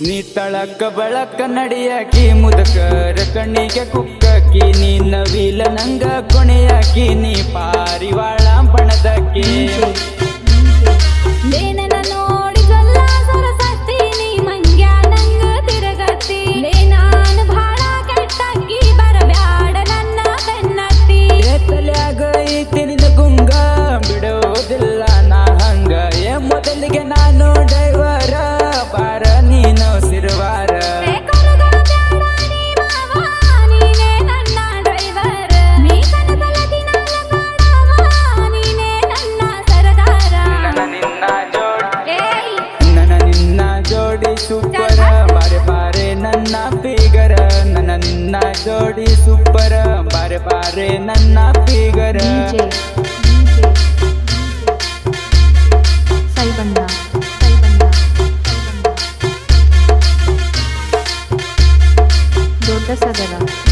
ನೀ ತಳಕ ಬಳಕ ನಡಿಯಾಕಿ ಮುದಕರ ಕಣ್ಣಿಗೆ ಕುಕ್ಕಿ ನೀ ನವಿಲ ನಂಗ ಕೊಣೆಯಾಕಿ ನೀ ಪಾರಿವಾಳ ಜೋಡಿಸುಪ್ಪರ ಬಾರೆ ಬಾರೆ ನನ್ನ ಫಿಗರ ನನ್ನ ಜೋಡಿಸುಪ್ಪರ ಬಾರೆ ಬಾರೆ ನನ್ನ ಫಿಗರ ದೊಡ್ಡ ಸದರ.